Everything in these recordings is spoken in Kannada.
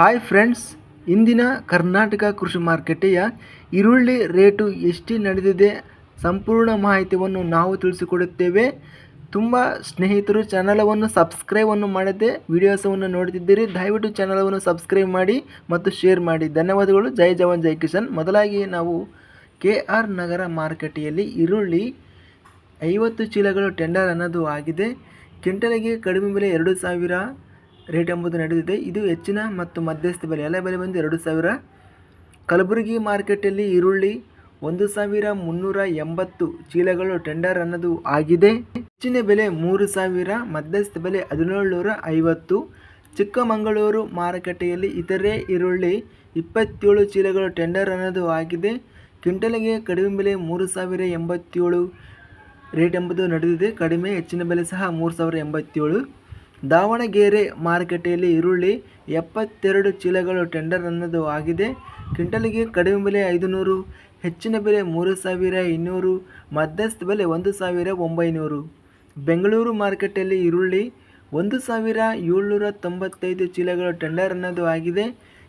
ಹಾಯ್ ಫ್ರೆಂಡ್ಸ್ ಇಂದಿನ ಕರ್ನಾಟಕ ಕೃಷಿ ಮಾರುಕಟ್ಟೆಯ ಈರುಳ್ಳಿ ರೇಟು ಎಷ್ಟು ನಡೆದಿದೆ ಸಂಪೂರ್ಣ ಮಾಹಿತಿಯನ್ನು ನಾವು ತಿಳಿಸಿಕೊಡುತ್ತೇವೆ. ತುಂಬ ಸ್ನೇಹಿತರು ಚಾನಲವನ್ನು ಸಬ್ಸ್ಕ್ರೈಬನ್ನು ಮಾಡದೆ ವಿಡಿಯೋಸವನ್ನು ನೋಡುತ್ತಿದ್ದೀರಿ. ದಯವಿಟ್ಟು ಚಾನಲವನ್ನು ಸಬ್ಸ್ಕ್ರೈಬ್ ಮಾಡಿ ಮತ್ತು ಶೇರ್ ಮಾಡಿ. ಧನ್ಯವಾದಗಳು. ಜೈ ಜವಾನ್, ಜೈ ಕಿಶನ್ ಮೊದಲಾಗಿ ನಾವು ಕೆ ಆರ್ ನಗರ ಮಾರುಕಟ್ಟೆಯಲ್ಲಿ ಈರುಳ್ಳಿ ಐವತ್ತು ಚೀಲಗಳು ಟೆಂಡರ್ ಅನ್ನೋದು ಆಗಿದೆ. ಕೆಂಟಲಿಗೆ ಕಡಿಮೆ ಬೆಲೆ ಎರಡು ಸಾವಿರ ರೇಟ್ ಎಂಬುದು ನಡೆದಿದೆ. ಇದು ಹೆಚ್ಚಿನ ಮತ್ತು ಮಧ್ಯಸ್ಥ ಬೆಲೆ. ಎಲ್ಲ ಬೆಲೆ ಬಂದು ಎರಡು ಸಾವಿರ. ಕಲಬುರಗಿ ಮಾರ್ಕೆಟಲ್ಲಿ ಈರುಳ್ಳಿ ಒಂದು ಸಾವಿರ ಮುನ್ನೂರ ಎಂಬತ್ತು ಚೀಲಗಳು ಟೆಂಡರ್ ಅನ್ನೋದು ಆಗಿದೆ. ಹೆಚ್ಚಿನ ಬೆಲೆ ಮೂರು ಸಾವಿರ, ಮಧ್ಯಸ್ಥ ಬೆಲೆ ಹದಿನೇಳುನೂರ ಐವತ್ತು. ಚಿಕ್ಕಮಗಳೂರು ಮಾರುಕಟ್ಟೆಯಲ್ಲಿ ಇತರೆ ಈರುಳ್ಳಿ ಇಪ್ಪತ್ತೇಳು ಚೀಲಗಳು ಟೆಂಡರ್ ಅನ್ನೋದು ಆಗಿದೆ. ಕ್ವಿಂಟಲ್ಗೆ ಕಡಿಮೆ ಬೆಲೆ ಮೂರು ಸಾವಿರ ಎಂಬತ್ತೇಳು. ರೇಟ್ ಎಂಬುದು ನಡೆದಿದೆ. ಕಡಿಮೆ ಹೆಚ್ಚಿನ ಬೆಲೆ ಸಹ ಮೂರು ಸಾವಿರ ಎಂಬತ್ತೇಳು. ದಾವಣಗೆರೆ ಮಾರುಕಟ್ಟೆಯಲ್ಲಿ ಈರುಳ್ಳಿ ಎಪ್ಪತ್ತೆರಡು ಚೀಲಗಳು ಟೆಂಡರ್ ಅನ್ನೋದು ಆಗಿದೆ. ಕ್ವಿಂಟಲಿಗೆ ಕಡಿಮೆ ಬೆಲೆ ಐದುನೂರು, ಹೆಚ್ಚಿನ ಬೆಲೆ ಮೂರು ಸಾವಿರ ಇನ್ನೂರು, ಮಧ್ಯಸ್ಥ ಬೆಲೆ ಒಂದು ಸಾವಿರ ಒಂಬೈನೂರು. ಬೆಂಗಳೂರು ಮಾರುಕಟ್ಟೆಯಲ್ಲಿ ಈರುಳ್ಳಿ ಒಂದು ಸಾವಿರ ಏಳ್ನೂರ ತೊಂಬತ್ತೈದು ಚೀಲಗಳು ಟೆಂಡರ್ ಅನ್ನೋದು ಆಗಿದೆ.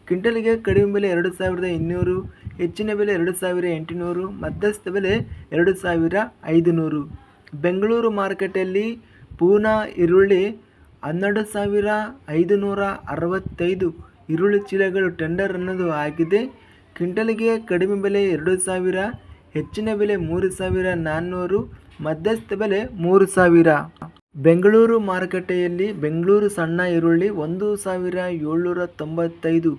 ಕ್ವಿಂಟಲಿಗೆ ಕಡಿಮೆ ಬೆಲೆ ಎರಡು ಸಾವಿರದ ಇನ್ನೂರು, ಹೆಚ್ಚಿನ ಬೆಲೆ ಎರಡು ಸಾವಿರ ಎಂಟುನೂರು, ಮಧ್ಯಸ್ಥ ಬೆಲೆ ಎರಡು ಸಾವಿರ ಐದುನೂರು. ಬೆಂಗಳೂರು ಮಾರುಕಟ್ಟೆಯಲ್ಲಿ ಪೂನಾ ಈರುಳ್ಳಿ ಹನ್ನೆರಡು ಸಾವಿರ ಐದು ನೂರ ಅರವತ್ತೈದು ಈರುಳ್ಳಿ ಚೀಲಗಳು ಟೆಂಡರ್ ಅನ್ನೋದು ಆಗಿದೆ. ಕ್ವಿಂಟಲ್ಗೆ ಕಡಿಮೆ ಬೆಲೆ ಎರಡು ಸಾವಿರ, ಹೆಚ್ಚಿನ ಬೆಲೆ ಮೂರು ಸಾವಿರ ನಾನ್ನೂರು, ಮಧ್ಯಸ್ಥ ಬೆಲೆ ಮೂರು ಸಾವಿರ. ಬೆಂಗಳೂರು ಮಾರುಕಟ್ಟೆಯಲ್ಲಿ ಬೆಂಗಳೂರು ಸಣ್ಣ ಈರುಳ್ಳಿ ಒಂದು ಸಾವಿರ ಏಳ್ನೂರ ತೊಂಬತ್ತೈದು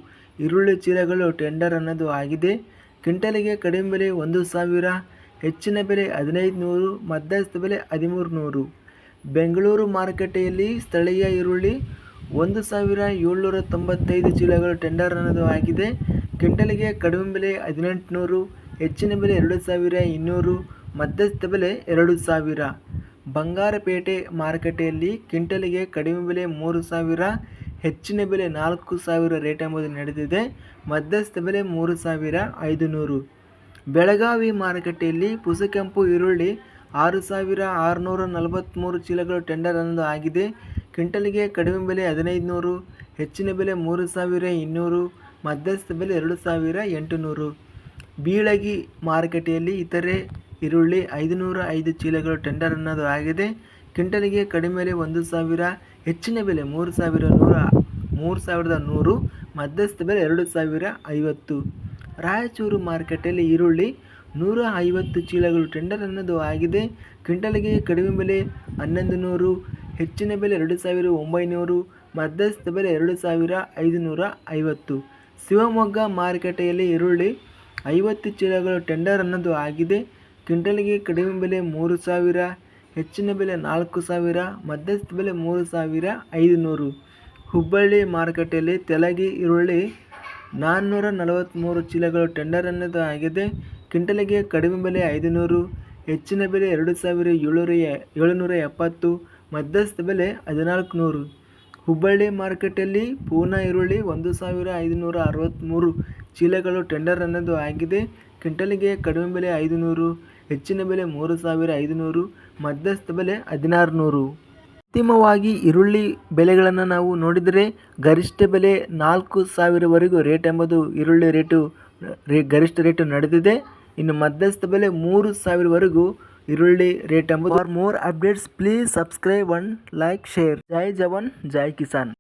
ಈರುಳ್ಳಿ ಚೀಲಗಳು ಟೆಂಡರ್ ಅನ್ನೋದು ಆಗಿದೆ. ಕ್ವಿಂಟಲಿಗೆ ಕಡಿಮೆ ಬೆಲೆ ಒಂದು ಸಾವಿರ, ಹೆಚ್ಚಿನ ಬೆಲೆ ಹದಿನೈದು ನೂರು ಮಧ್ಯಸ್ಥ ಬೆಲೆ ಹದಿಮೂರು ನೂರು ಬೆಂಗಳೂರು ಮಾರುಕಟ್ಟೆಯಲ್ಲಿ ಸ್ಥಳೀಯ ಈರುಳ್ಳಿ ಒಂದು ಸಾವಿರ ಏಳ್ನೂರ ತೊಂಬತ್ತೈದು ಚೀಲಗಳು ಟೆಂಡರ್ ಅನ್ನೋದು ಆಗಿದೆ. ಕ್ವಿಂಟಲಿಗೆ ಕಡಿಮೆ ಬೆಲೆ ಹದಿನೆಂಟುನೂರು, ಹೆಚ್ಚಿನ ಬೆಲೆ ಎರಡು ಸಾವಿರ ಇನ್ನೂರು ಮಧ್ಯಸ್ಥ ಬೆಲೆ ಎರಡು ಸಾವಿರ. ಬಂಗಾರಪೇಟೆ ಮಾರುಕಟ್ಟೆಯಲ್ಲಿ ಕ್ವಿಂಟಲಿಗೆ ಕಡಿಮೆ ಬೆಲೆ ಮೂರು ಸಾವಿರ, ಹೆಚ್ಚಿನ ಬೆಲೆ ನಾಲ್ಕು ಸಾವಿರ ರೇಟ್ ಎಂಬುದು ನಡೆದಿದೆ. ಮಧ್ಯಸ್ಥ ಬೆಲೆ ಮೂರು ಸಾವಿರ ಐದು ನೂರು ಬೆಳಗಾವಿ ಮಾರುಕಟ್ಟೆಯಲ್ಲಿ ಪುಸಕೆಂಪು ಈರುಳ್ಳಿ ಆರು ಸಾವಿರ ಆರುನೂರ ನಲವತ್ತ್ಮೂರು ಚೀಲಗಳು ಟೆಂಡರ್ ಅನ್ನೋದು ಆಗಿದೆ. ಕ್ವಿಂಟಲಿಗೆ ಕಡಿಮೆ ಬೆಲೆ ಹದಿನೈದು ನೂರು, ಹೆಚ್ಚಿನ ಬೆಲೆ ಮೂರು ಸಾವಿರ ಇನ್ನೂರು, ಮಧ್ಯಸ್ಥ ಬೆಲೆ ಎರಡು ಸಾವಿರ ಎಂಟುನೂರು. ಬೀಳಗಿ ಮಾರುಕಟ್ಟೆಯಲ್ಲಿ ಇತರೆ ಈರುಳ್ಳಿ ಐದುನೂರ ಐದು ಚೀಲಗಳು ಟೆಂಡರ್ ಅನ್ನೋದು ಆಗಿದೆ. ಕ್ವಿಂಟಲಿಗೆ ಕಡಿಮೆ ಬೆಲೆ ಒಂದು ಸಾವಿರ, ಹೆಚ್ಚಿನ ಬೆಲೆ ಮೂರು ಸಾವಿರ ನೂರ, ಮೂರು ಸಾವಿರದ ನೂರು, ಮಧ್ಯಸ್ಥ ಬೆಲೆ ಎರಡು ಸಾವಿರ ಐವತ್ತು. ರಾಯಚೂರು ಮಾರುಕಟ್ಟೆಯಲ್ಲಿ ಈರುಳ್ಳಿ ನೂರ ಐವತ್ತು ಚೀಲಗಳು ಟೆಂಡರ್ ಅನ್ನೋದು ಆಗಿದೆ. ಕ್ವಿಂಟಲ್ಗೆ ಕಡಿಮೆ ಬೆಲೆ ಹನ್ನೊಂದು ನೂರು, ಹೆಚ್ಚಿನ ಬೆಲೆ ಎರಡು ಸಾವಿರ ಒಂಬೈನೂರು, ಮಧ್ಯಸ್ಥ ಬೆಲೆ ಎರಡು ಸಾವಿರ ಐದುನೂರ ಐವತ್ತು ಶಿವಮೊಗ್ಗ ಮಾರುಕಟ್ಟೆಯಲ್ಲಿ ಈರುಳ್ಳಿ ಐವತ್ತು ಚೀಲಗಳು ಟೆಂಡರ್ ಅನ್ನೋದು ಆಗಿದೆ. ಕ್ವಿಂಟಲ್ಗೆ ಕಡಿಮೆ ಬೆಲೆ ಮೂರು ಸಾವಿರ, ಹೆಚ್ಚಿನ ಬೆಲೆ ನಾಲ್ಕು ಸಾವಿರ, ಮಧ್ಯಸ್ಥ ಬೆಲೆ ಮೂರು ಸಾವಿರ ಐದುನೂರು. ಹುಬ್ಬಳ್ಳಿ ಮಾರುಕಟ್ಟೆಯಲ್ಲಿ ತೆಲಗಿ ಈರುಳ್ಳಿ ನಾನ್ನೂರ ನಲವತ್ತ್ಮೂರು ಚೀಲಗಳು ಟೆಂಡರ್ ಅನ್ನೋದು ಆಗಿದೆ. ಕ್ವಿಂಟಲಿಗೆ ಕಡಿಮೆ ಬೆಲೆ ಐದುನೂರು, ಹೆಚ್ಚಿನ ಬೆಲೆ ಎರಡು ಸಾವಿರ ಏಳುನೂರ ಏಳುನೂರ ಎಪ್ಪತ್ತು, ಮಧ್ಯಸ್ಥ ಬೆಲೆ ಹದಿನಾಲ್ಕು ನೂರು ಹುಬ್ಬಳ್ಳಿ ಮಾರುಕಟ್ಟೆಯಲ್ಲಿ ಪೂನಾ ಈರುಳ್ಳಿ ಒಂದು ಸಾವಿರ ಐದುನೂರ ಅರವತ್ತ್ಮೂರು ಚೀಲಗಳು ಟೆಂಡರ್ ಅನ್ನೋದು ಆಗಿದೆ. ಕ್ವಿಂಟಲಿಗೆ ಕಡಿಮೆ ಬೆಲೆ ಐದುನೂರು, ಹೆಚ್ಚಿನ ಬೆಲೆ ಮೂರು ಸಾವಿರ ಐದುನೂರು, ಮಧ್ಯಸ್ಥ ಬೆಲೆ ಹದಿನಾರು ನೂರು ಅಂತಿಮವಾಗಿ ಈರುಳ್ಳಿ ಬೆಲೆಗಳನ್ನು ನಾವು ನೋಡಿದರೆ ಗರಿಷ್ಠ ಬೆಲೆ ನಾಲ್ಕು ಸಾವಿರವರೆಗೂ ರೇಟ್ ಎಂಬುದು ಈರುಳ್ಳಿ ರೇಟು ರೇ ಗರಿಷ್ಠ ರೇಟು ನಡೆದಿದೆ. ಇನ್ನು ಮಧ್ಯಸ್ಥ ಬೆಲೆ ಮೂರು ಸಾವಿರವರೆಗೂ ಈರುಳ್ಳಿ ರೇಟ್ ಎಂಬುದು. For more updates please subscribe one like share Jai Jawan, Jai Kisan.